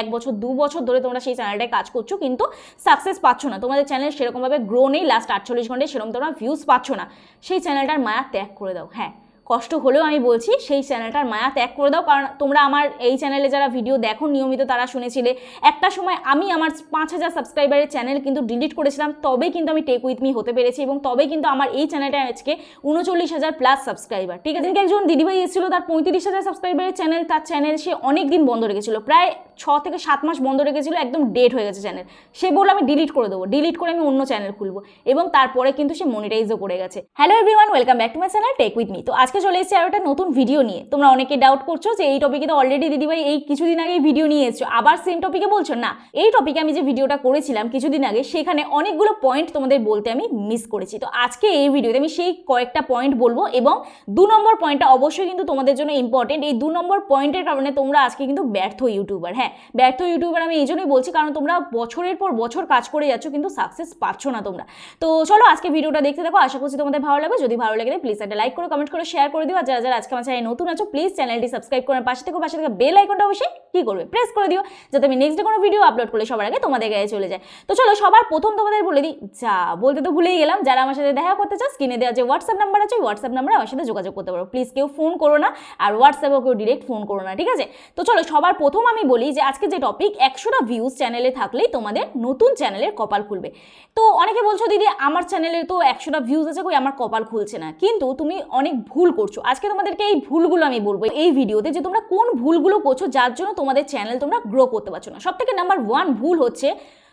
এক বছর, দু বছর ধরে তোমরা সেই চ্যানেলটায় কাজ করছ, কিন্তু সাকসেস পাচ্ছ না। তোমাদের চ্যানেল সেরকমভাবে গ্রো নেই লাস্ট আটচল্লিশ ঘন্টায় সেরকম তোমরা ভিউজ পাচ্ছ না। সেই চ্যানেলটার মায়া ত্যাগ করে দাও। হ্যাঁ। কষ্ট হলেও আমি বলছি, সেই চ্যানেলটার মায়া ত্যাগ করে দাও। কারণ তোমরা আমার এই চ্যানেলে যারা ভিডিও দেখো, নিয়মিত তারা শুনেছিলে। একটা সময় আমি আমার পাঁচ হাজার সাবস্ক্রাইবারের চ্যানেল কিন্তু ডিলিট করেছিলাম, তবে কিন্তু আমি টেক উইথ মি হতে পেরেছি এবং তবে কিন্তু আমার এই চ্যানেলটা আজকে উনচল্লিশ হাজার প্লাস সাবস্ক্রাইবার ঠিক আছে? একজন দিদিভাই এসেছিল, তার পঁয়ত্রিশ হাজার সাবস্ক্রাইবারের চ্যানেল তার চ্যানেল সে অনেক দিন বন্ধ রেখেছিল, প্রায় ছ থেকে সাত মাস বন্ধ রেখেছিল, একদম ডেট হয়ে গেছে চ্যানেল সে বলল, আমি ডিলিট করে দেবো ডিলিট করে আমি অন্য চ্যানেল খুলবো। এবং তারপরে কিন্তু সে মনিটাইজও করে গেছে। Hello everyone welcome back to my channel tech with me তো আজকে চলে এসেছি আরও একটা নতুন ভিডিও নিয়ে। তোমরা অনেকে ডাউট করছ যে এই টপিকে তো অলরেডি দিদিভাই এই কিছুদিন আগে ভিডিও নিয়ে এসছো। আবার সেম টপিকে বলছো, না, এই টপিকে আমি যে ভিডিওটা করেছিলাম কিছুদিন আগে, সেখানে অনেকগুলো পয়েন্ট তোমাদের বলতে আমি মিস করেছি। তো আজকে এই ভিডিওতে আমি সেই কয়েকটা পয়েন্ট বলব এবং দু নম্বর পয়েন্টটা অবশ্যই কিন্তু তোমাদের জন্য ইম্পর্টেন্ট এই দু নম্বর পয়েন্টের কারণে তোমরা আজকে কিন্তু ব্যর্থ ইউটিউবার হ্যাঁ ব্যর্থ ইউটিউবার আমি এই জন্যই বলছি কারণ তোমরা বছরের পর বছর কাজ করে যাচ্ছ কিন্তু সাকসেস পাচ্ছ না তোমরা। তো চলো আজকে ভিডিওটা দেখতে দেখো আশা করছি তোমাদের ভালো লাগবে। যদি ভালো লাগে প্লিজ একটা লাইক করো কমেন্ট করে শেয়ার করে দিও। আর যারা যারা আজকে আমার চ্যানেলে নতুন আছো প্লিজ চ্যানেলটি সাবস্ক্রাইব করে পাশে থেকে পাশে থেকে বেল আইকনটা অবশ্যই কি করবে? প্রেস করে দিও, যাতে আমি নেক্সট কোনো ভিডিও আপলোড করলে সবার আগে তোমাদের গায়ে চলে যায়। তো চলো, সবার প্রথম তোমাদের বলে দিই, যা বলতে তো ভুলেই গেলাম, যারা আমার সাথে দেখা করতে চাও স্ক্রিনে দেওয়া যে হোয়াটসঅ্যাপ নাম্বার আছে হোয়াটসঅ্যাপ নাম্বারে আমার সাথে যোগাযোগ করতে পারো। প্লিজ কেউ ফোন করো না, আর হোয়াটসঅ্যাপেও কেউ ডিরেক্ট ফোন করো না, ঠিক আছে? তো চলো, সবার প্রথম আমি বলি যে আজকে যে টপিক একশোটা ভিউজ চ্যানেলে থাকলেই তোমাদের নতুন চ্যানেলের কপাল খুলবে। তো অনেকে বলছো, দিদি, আমার চ্যানেলে তো একশোটা ভিউজ আছে, কই আমার কপাল খুলছে না। কিন্তু তুমি অনেক ভুল করছ। আজকে তোমাদেরকে এই ভুলগুলো আমি বলব। এই ভিডিওতে যে তোমরা কোন ভুলগুলো করছ, যার জন্য তোমাদের চ্যানেল তোমরা গ্রো করতে পারছ না। সব থেকে নাম্বার ওয়ান ভুল হচ্ছে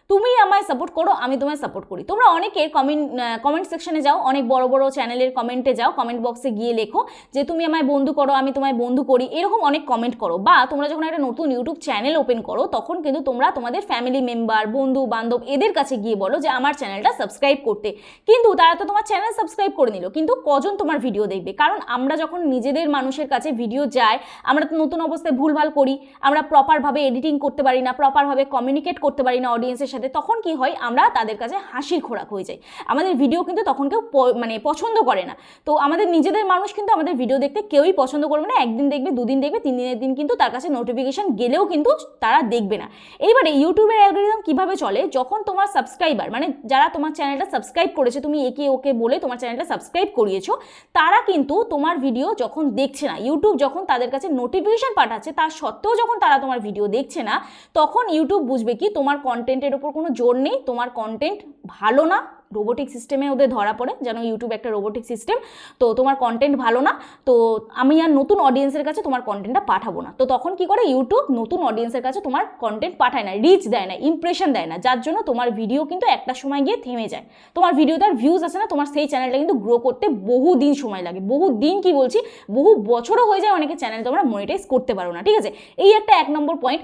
তুমি আমায় সাপোর্ট করো, আমি তোমায় সাপোর্ট করি। তোমরা অনেকে কমেন্ট কমেন্ট সেকশনে যাও, অনেক বড় বড় চ্যানেলের কমেন্টে যাও কমেন্ট বক্সে গিয়ে লেখো যে তুমি আমায় বন্ধু করো, আমি তোমায় বন্ধু করি, এরকম অনেক কমেন্ট করো। বা তোমরা যখন একটা নতুন ইউটিউব চ্যানেল ওপেন করো, তখন কিন্তু তোমরা তোমাদের ফ্যামিলি মেম্বার বন্ধু বান্ধব এদের কাছে গিয়ে বলো যে আমার চ্যানেলটা সাবস্ক্রাইব করতে। কিন্তু তারা তো তোমার চ্যানেল সাবস্ক্রাইব করে নিল, কিন্তু কজন তোমার ভিডিও দেখবে? কারণ আমরা যখন নিজেদের মানুষের কাছে ভিডিও যাই, আমরা তো নতুন অবস্থায় ভুলভাল করি, আমরা প্রপারভাবে এডিটিং করতে পারি না প্রপারভাবে কমিউনিকেট করতে পারি না অডিয়েন্সের সাথে তখন কি হয়, আমরা তাদের কাছে হাসির খোরাক হয়ে যাই। আমাদের ভিডিও কিন্তু তখন কেউ মানে পছন্দ করে না। তো আমাদের নিজেদের মানুষ কিন্তু আমাদের ভিডিও দেখতে কেউই পছন্দ করবে না, একদিন দেখবে, দুদিন দেখবে, তিন দিনের দিন কিন্তু তার কাছে নোটিফিকেশন গেলেও কিন্তু তারা দেখবে না। এইবারে ইউটিউবের অ্যালগোরিদম কীভাবে চলে? যখন তোমার সাবস্ক্রাইবার মানে যারা তোমার চ্যানেলটা সাবস্ক্রাইব করেছে, তুমি একে ওকে বলে তোমার চ্যানেলটা সাবস্ক্রাইব করিয়েছো, তারা কিন্তু তোমার ভিডিও যখন দেখছে না ইউটিউব যখন তাদের কাছে নোটিফিকেশন পাঠাচ্ছে, তার সত্ত্বেও যখন তারা তোমার ভিডিও দেখছে না, তখন ইউটিউব বুঝবে কি তোমার কন্টেন্টের ওপর কোনো জোর নেই, তোমার কন্টেন্ট ভালো না রোবোটিক সিস্টেমে ওদের ধরা পড়ে, যেন ইউটিউব একটা রোবোটিক সিস্টেম তো তোমার কন্টেন্ট ভালো না, তো আমি আর নতুন অডিয়েন্সের কাছে তোমার কন্টেন্টটা পাঠাবো না। তো তখন কি করে? ইউটিউব নতুন অডিয়েন্সের কাছে তোমার কন্টেন্ট পাঠায় না রিচ দেয় না ইমপ্রেশন দেয় না, যার জন্য তোমার ভিডিও কিন্তু একটা সময় গিয়ে থেমে যায়। তোমার ভিডিওতে আর ভিউজ আসে না, তোমার সেই চ্যানেলটা কিন্তু গ্রো করতে বহু দিন সময় লাগে। বহু দিন কি বলছি? বহু বছরও হয়ে যায় অনেকে চ্যানেল তোমরা মনিটাইজ করতে পারো না, ঠিক আছে? এই একটা এক নম্বর পয়েন্ট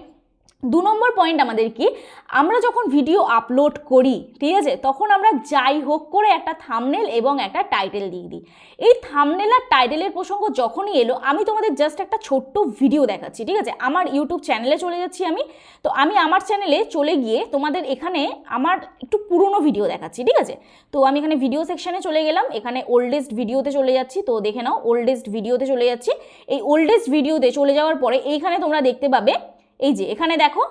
দু নম্বর পয়েন্ট আমাদের কি? আমরা যখন ভিডিও আপলোড করি, ঠিক আছে? তখন আমরা যাই হোক করে একটা থামনেল এবং একটা টাইটেল দিয়ে দিই। এই থামনেল আর টাইটেলের প্রসঙ্গ যখনই এলো, আমি তোমাদের জাস্ট একটা ছোট্ট ভিডিও দেখাচ্ছি, ঠিক আছে? আমার ইউটিউব চ্যানেলে চলে যাচ্ছি আমি। তো আমি আমার চ্যানেলে চলে গিয়ে তোমাদের এখানে আমার একটু পুরনো ভিডিও দেখাচ্ছি, ঠিক আছে? তো আমি এখানে ভিডিও সেকশানে চলে গেলাম। এখানে ওল্ডেস্ট ভিডিওতে চলে যাচ্ছি। তো দেখে নাও ওল্ডেস্ট ভিডিওতে চলে যাচ্ছি। এই ওল্ডেস্ট ভিডিওতে চলে যাওয়ার পরে এইখানে তোমরা দেখতে পাবে এই যে, এখানে দেখো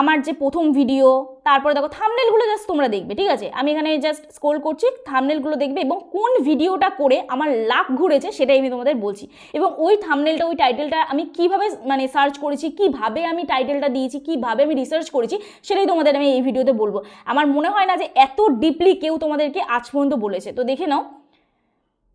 আমার যে প্রথম ভিডিও তারপরে দেখো থামনেলগুলো জাস্ট তোমরা দেখবে, ঠিক আছে? আমি এখানে জাস্ট স্ক্রোল করছি থামনেলগুলো দেখবে এবং কোন ভিডিওটা করে আমার লাখ ঘুরেছে সেটাই আমি তোমাদের বলছি। এবং ওই থামনেলটা ওই টাইটেলটা আমি কীভাবে মানে সার্চ করেছি, কীভাবে আমি টাইটেলটা দিয়েছি, কীভাবে আমি রিসার্চ করেছি সেটাই তোমাদের আমি এই ভিডিওতে বলব। আমার মনে হয় না যে এত ডিপলি কেউ তোমাদেরকে আজ পর্যন্ত বলেছে। তো দেখে নাও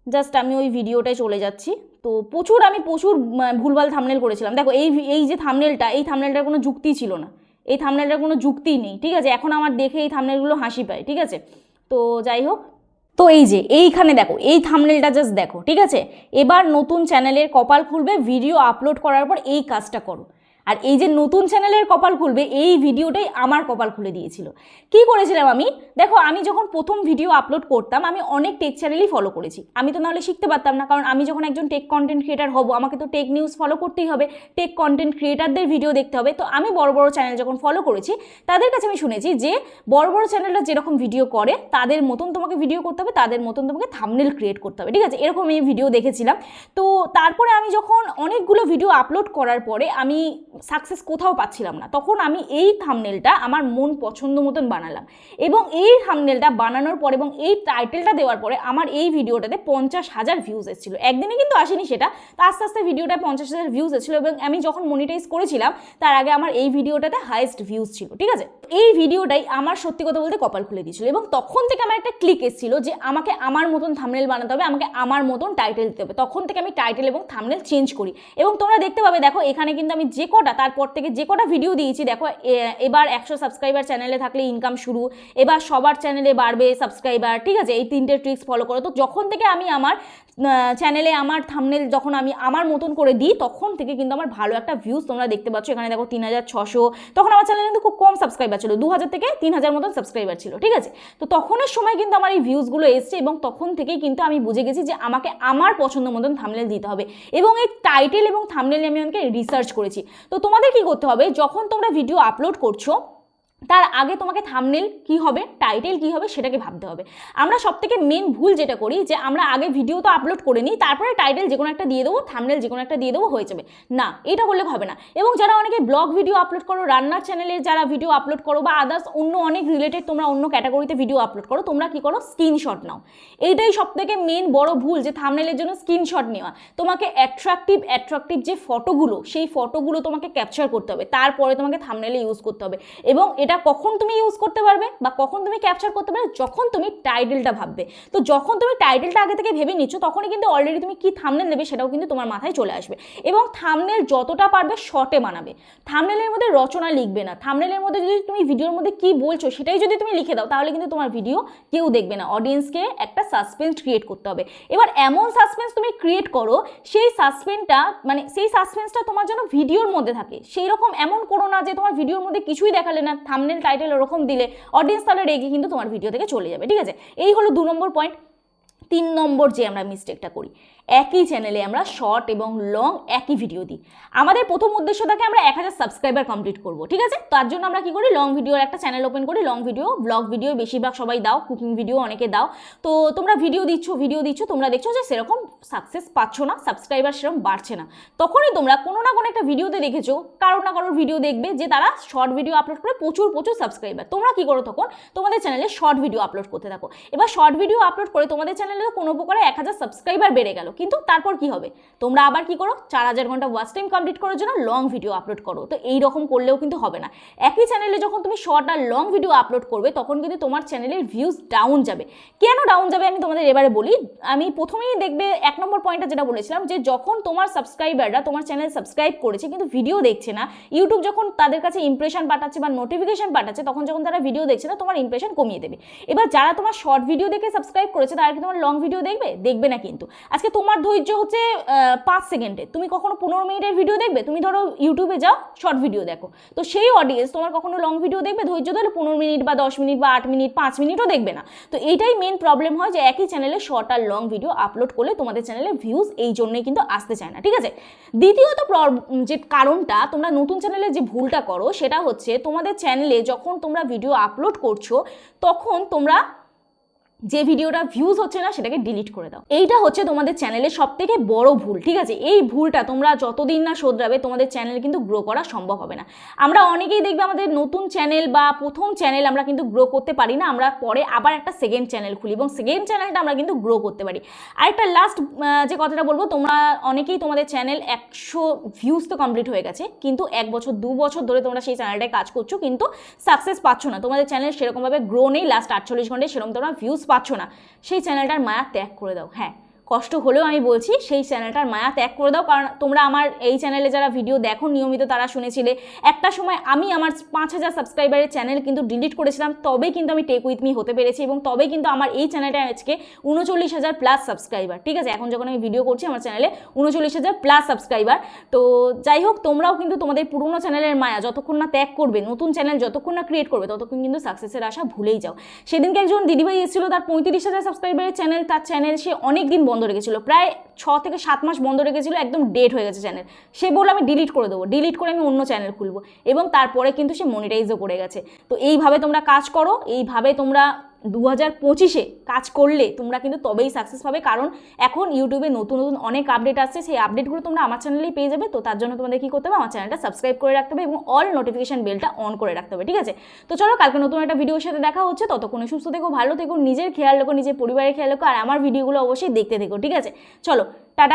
জাস্ট আমি ওই ভিডিওটায় চলে যাচ্ছি। তো প্রচুর আমি প্রচুর ভুলভাল থামনেল করেছিলাম। দেখো, এই এই যে থামনেলটা এই থামনেলটার কোনো যুক্তি ছিল না। এই থামনেলটার কোনো যুক্তিই নেই, ঠিক আছে? এখন আমার দেখে এই থামনেলগুলো হাসি পায়, ঠিক আছে? তো যাই হোক, তো এই যে, এইখানে দেখো, এই থামনেলটা জাস্ট দেখো, ঠিক আছে? এবার নতুন চ্যানেলের কপাল খুলবে ভিডিও আপলোড করার পর এই কাজটা করো। আর এই যে নতুন চ্যানেলের কপাল খুলবে, এই ভিডিওটাই আমার কপাল খুলে দিয়েছিল। কি করেছিলাম আমি? দেখো, আমি যখন প্রথম ভিডিও আপলোড করতাম, আমি অনেক টেক চ্যানেলই ফলো করেছি। আমি তো নাহলে শিখতে পারতাম না, কারণ আমি যখন একজন টেক কন্টেন্ট ক্রিয়েটার হব, আমাকে তো টেক নিউজ ফলো করতেই হবে টেক কন্টেন্ট ক্রিয়েটারদের ভিডিও দেখতে হবে। তো আমি বড় বড় চ্যানেল যখন ফলো করেছি, তাদের কাছে আমি শুনেছি যে, বড় বড় চ্যানেলরা যেরকম ভিডিও করে, তাদের মতন তোমাকে ভিডিও করতে হবে, তাদের মতন তোমাকে থামনেল ক্রিয়েট করতে হবে। ঠিক আছে? এরকম আমি ভিডিও দেখেছিলাম। তো তারপরে আমি যখন অনেকগুলো ভিডিও আপলোড করার পরে, আমি সাকসেস কোথাও পাচ্ছিলাম না। তখন আমি এই থামনেলটা আমার মন পছন্দ মতন বানালাম। এবং এই থামনেলটা বানানোর পর এবং এই টাইটেলটা দেওয়ার পরে আমার এই ভিডিওটাতে পঞ্চাশ হাজার ভিউজ এসেছিল। একদিনে কিন্তু আসেনি সেটা। তো আস্তে আস্তে ভিডিওটা পঞ্চাশ হাজার ভিউজ এসেছিল এবং আমি যখন মনিটাইজ করেছিলাম, তার আগে আমার এই ভিডিওটাতে হাইয়েস্ট ভিউজ ছিল, ঠিক আছে? এই ভিডিওটাই আমার সত্যি কথা বলতে কপাল খুলে দিয়েছিল। এবং তখন থেকে আমার একটা ক্লিক এসেছিল যে আমাকে আমার মতন থামনেল বানাতে হবে, আমাকে আমার মতন টাইটেল দিতে হবে। তখন থেকে আমি টাইটেল এবং থামনেল চেঞ্জ করি। এবং তোমরা দেখতে পাবে, দেখো, এখানে কিন্তু আমি যে কটা, তারপর থেকে যে কটা ভিডিও দিয়েছি, দেখো এবার একশো সাবস্ক্রাইবার চ্যানেলে থাকলে ইনকাম শুরু, এবার সবার চ্যানেলে বাড়বে সাবস্ক্রাইবার ঠিক আছে? এই তিনটে ট্রিক্স ফলো করো। তো যখন থেকে আমি আমার চ্যানেলে আমার থামনেল যখন আমি আমার মতন করে দিই, তখন থেকে কিন্তু আমার ভালো একটা ভিউজ তোমরা দেখতে পাচ্ছ। এখানে দেখো, তিন হাজার ছশো। তখন আমার চ্যানেলে কিন্তু খুব কম সাবস্ক্রাইবার ছিল দু হাজার থেকে তিন হাজার মতন সাবস্ক্রাইবার ছিল, ঠিক আছে? তো তখনের সময় কিন্তু আমার এই ভিউজগুলো এসছে এবং তখন থেকেই কিন্তু আমি বুঝে গেছি যে আমাকে আমার পছন্দ মতন থামলেল দিতে হবে এবং এই টাইটেল এবং থামনেল আমি আমাকে রিসার্চ করেছি। তো তোমাদের কি করতে হবে, যখন তোমরা ভিডিও আপলোড করছ তার আগে তোমাকে থামনেল কি হবে টাইটেল কি হবে সেটাকে ভাবতে হবে। আমরা সব থেকে মেন ভুল যেটা করি যে আমরা আগে ভিডিও তো আপলোড করে নিই, তারপরে টাইটেল যে কোনো একটা দিয়ে দেবো থামনেল যে কোনো একটা দিয়ে দেবো, হয়ে যাবে। না, এটা করলে হবে না। এবং যারা অনেকে ব্লগ ভিডিও আপলোড করো রান্নার চ্যানেলের যারা ভিডিও আপলোড করো বা আদার্স অন্য অনেক রিলেটেড তোমরা অন্য ক্যাটাগরিতে ভিডিও আপলোড করো, তোমরা কি করো? স্ক্রিনশট নাও। এইটাই সব থেকে মেন বড় ভুল যে থামনেলের জন্য স্ক্রিনশট নেওয়া। তোমাকে অ্যাট্রাকটিভ অ্যাট্রাকটিভ যে ফটোগুলো সেই ফটোগুলো তোমাকে ক্যাপচার করতে হবে। তারপরে তোমাকে থামনেলে ইউজ করতে হবে। এবং এটা কখন তুমি ইউজ করতে পারবে বা কখন তুমি ক্যাপচার করতে পারবে, যখন তুমি টাইটেলটা ভাববে। তো যখন তুমি টাইটেলটা আগে থেকে ভেবে নিচ্ছ, তখনই কিন্তু অলরেডি তুমি কি থামনেল দেবে সেটাও কিন্তু তোমার মাথায় চলে আসবে। এবং থামনেল যতটা পারবে শর্টে বানাবে। থামনেলের মধ্যে রচনা লিখবে না। থামনেলের মধ্যে যদি তুমি ভিডিওর মধ্যে কি বলছো সেটাই যদি তুমি লিখে দাও, তাহলে কিন্তু তোমার ভিডিও কেউ দেখবে না। অডিয়েন্সকে একটা সাসপেন্স ক্রিয়েট করতে হবে। এবার এমন সাসপেন্স তুমি ক্রিয়েট করো, সেই সাসপেন্সটা মানে সেই সাসপেন্সটা তোমার যেন ভিডিওর মধ্যে থাকে। সেই রকম এমন করো না যে তোমার ভিডিওর মধ্যে কিছুই দেখালে না। থামনেল টাইটেল ওরকম দিলে অডিয়েন্স তাহলে রেগে কিন্তু তোমার ভিডিও থেকে চলে যাবে, ঠিক আছে? এই হলো দু নম্বর পয়েন্ট তিন নম্বর যে আমরা মিস্টেকটা করি, একই চ্যানেলে আমরা শর্ট এবং লং একই ভিডিও দিই। আমাদের প্রথম উদ্দেশ্য থাকে আমরা এক হাজার সাবস্ক্রাইবার কমপ্লিট করব, ঠিক আছে? তার জন্য আমরা কি করি লং ভিডিওর একটা চ্যানেল ওপেন করি লং ভিডিও ব্লগ ভিডিও বেশিরভাগ সবাই দাও কুকিং ভিডিও অনেকে দাও। তো তোমরা ভিডিও দিচ্ছ ভিডিও দিচ্ছ, তোমরা দেখছ যে সেরকম সাকসেস পাচ্ছ না সাবস্ক্রাইবার সেরকম বাড়ছে না তখনই তোমরা কোনো না কোনো একটা ভিডিওতে দেখেছ কারও না কারোর ভিডিও দেখবে যে তারা শর্ট ভিডিও আপলোড করে প্রচুর প্রচুর সাবস্ক্রাইবার তোমরা কি করো তখন? তোমাদের চ্যানেলে শর্ট ভিডিও আপলোড করতে থাকো। এবার শর্ট ভিডিও আপলোড করে তোমাদের চ্যানেলে কোনো প্রকারে এক হাজার সাবস্ক্রাইবার বেড়ে গেল। কিন্তু তারপর কি হবে? তোমরা আবার কি করো? চার হাজার ঘণ্টা ওয়াচ টাইম কমপ্লিট করার জন্য লং ভিডিও আপলোড করো। তো এই রকম করলেও কিন্তু হবে না। একই চ্যানেলে যখন তুমি শর্ট আর লং ভিডিও আপলোড করবে, তখন কিন্তু তোমার চ্যানেলের ভিউজ ডাউন যাবে। কেন ডাউন যাবে আমি তোমাদের এবারে বলি? আমি প্রথমেই দেখবে এক নম্বর পয়েন্টটা যেটা বলেছিলাম যে যখন তোমার সাবস্ক্রাইবাররা তোমার চ্যানেল সাবস্ক্রাইব করেছে কিন্তু ভিডিও দেখছে না ইউটিউব যখন তাদের কাছে ইমপ্রেশন পাঠাচ্ছে বা নোটিফিকেশন পাঠাচ্ছে, তখন যখন তারা ভিডিও দেখছে না, তোমার ইমপ্রেশন কমিয়ে দেবে। এবার যারা তোমার শর্ট ভিডিও দেখে সাবস্ক্রাইব করেছে, তারা কি তোমার লং ভিডিও দেখবে? দেখবে না কিন্তু। আজকে তোমার ধৈর্য হচ্ছে পাঁচ সেকেন্ডে। তুমি কখনো পনেরো মিনিটের ভিডিও দেখবে? তুমি ধরো ইউটিউবে যাও শর্ট ভিডিও দেখো। তো সেই অডিয়েন্স তোমার কখনো লং ভিডিও দেখবে? ধৈর্য ধরে পনেরো মিনিট বা দশ মিনিট বা আট মিনিট, পাঁচ মিনিটও দেখবে না। তো এইটাই মেন প্রবলেম হয় যে একই চ্যানেলে শর্ট আর লং ভিডিও আপলোড করলে তোমাদের চ্যানেলে ভিউজ এই জন্যই কিন্তু আসতে চায় না, ঠিক আছে? দ্বিতীয়ত যে কারণটা তোমরা নতুন চ্যানেলে যে ভুলটা করো সেটা হচ্ছে তোমাদের চ্যানেলে যখন তোমরা ভিডিও আপলোড করছ, তখন তোমরা যে ভিডিওটা ভিউজ হচ্ছে না, সেটাকে ডিলিট করে দাও। এইটা হচ্ছে তোমাদের চ্যানেলের সব থেকে বড় ভুল, ঠিক আছে? এই ভুলটা তোমরা যতদিন না শোধরাবে, তোমাদের চ্যানেল কিন্তু গ্রো করা সম্ভব হবে না। আমরা অনেকেই দেখবে আমাদের নতুন চ্যানেল বা প্রথম চ্যানেল আমরা কিন্তু গ্রো করতে পারি না, আমরা পরে আবার একটা সেকেন্ড চ্যানেল খুলি এবং সেকেন্ড চ্যানেলটা আমরা কিন্তু গ্রো করতে পারি। আর একটা লাস্ট যে কথাটা বলব, তোমরা অনেকেই তোমাদের চ্যানেল একশো ভিউজ তো কমপ্লিট হয়ে গেছে, কিন্তু এক বছর, দু বছর ধরে তোমরা সেই চ্যানেলটায় কাজ করছ, কিন্তু সাকসেস পাচ্ছ না। তোমাদের চ্যানেল সেরকমভাবে গ্রো নেই লাস্ট আটচল্লিশ ঘন্টায় সেরকম তোমরা ভিউজ পাচ্ছ না। সেই চ্যানেলটার মায়া ত্যাগ করে দাও। হ্যাঁ কষ্ট হলেও আমি বলছি, সেই চ্যানেলটার মায়া ত্যাগ করে দাও। কারণ তোমরা আমার এই চ্যানেলে যারা ভিডিও দেখো, নিয়মিত তারা শুনেছিলে। একটা সময় আমি আমার পাঁচ হাজার সাবস্ক্রাইবারের চ্যানেল কিন্তু ডিলিট করেছিলাম, তবেই কিন্তু আমি টেক উইথ মি হতে পেরেছি এবং তবেই কিন্তু আমার এই চ্যানেলটা আজকে উনচল্লিশ হাজার প্লাস সাবস্ক্রাইবার ঠিক আছে? এখন যখন আমি ভিডিও করছি, আমার চ্যানেলে উনচল্লিশ হাজার প্লাস সাবস্ক্রাইবার তো যাই হোক, তোমরাও কিন্তু তোমাদের পুরনো চ্যানেলের মায়া যতক্ষণ না ত্যাগ করবে, নতুন চ্যানেল যতক্ষণ না ক্রিয়েট করবে, ততক্ষণ কিন্তু সাকসেসের আশা ভুলেই যাও। সেদিনকে একজন দিদিভাই এসেছিল, তার পঁয়ত্রিশ হাজার সাবস্ক্রাইবারের চ্যানেল তার চ্যানেল সে অনেক দিন বন্ধ রেখেছিল প্রায় ছ থেকে সাত মাস বন্ধ রেখেছিল একদম ডেট হয়ে গেছে চ্যানেল সে বলল, আমি ডিলিট করে দেবো ডিলিট করে আমি অন্য চ্যানেল খুলবো। এবং তারপরে কিন্তু সে মনিটাইজও করে গেছে। তো এইভাবে তোমরা কাজ করো, এইভাবে তোমরা দু হাজার পঁচিশে কাজ করলে তোমরা কিন্তু তবেই সাকসেস পাবে। কারণ এখন ইউটিউবে নতুন নতুন অনেক আপডেট আসছে, সেই আপডেটগুলো তোমরা আমার চ্যানেলেই পেয়ে যাবে। তো তার জন্য তোমাদের কী করতে হবে? আমার চ্যানেলটা সাবস্ক্রাইব করে রাখতে হবে এবং অল নোটিফিকেশন বেলটা অন করে রাখতে হবে, ঠিক আছে? তো চলো, কালকে নতুন একটা ভিডিওর সাথে দেখা হচ্ছে। ততক্ষণে সুস্থ থেকো, ভালো থেকো, নিজের খেয়াল রাখো, নিজের পরিবারের খেয়াল রাখো, আর আমার ভিডিওগুলো অবশ্যই দেখতে থেকো, ঠিক আছে? চলো Ta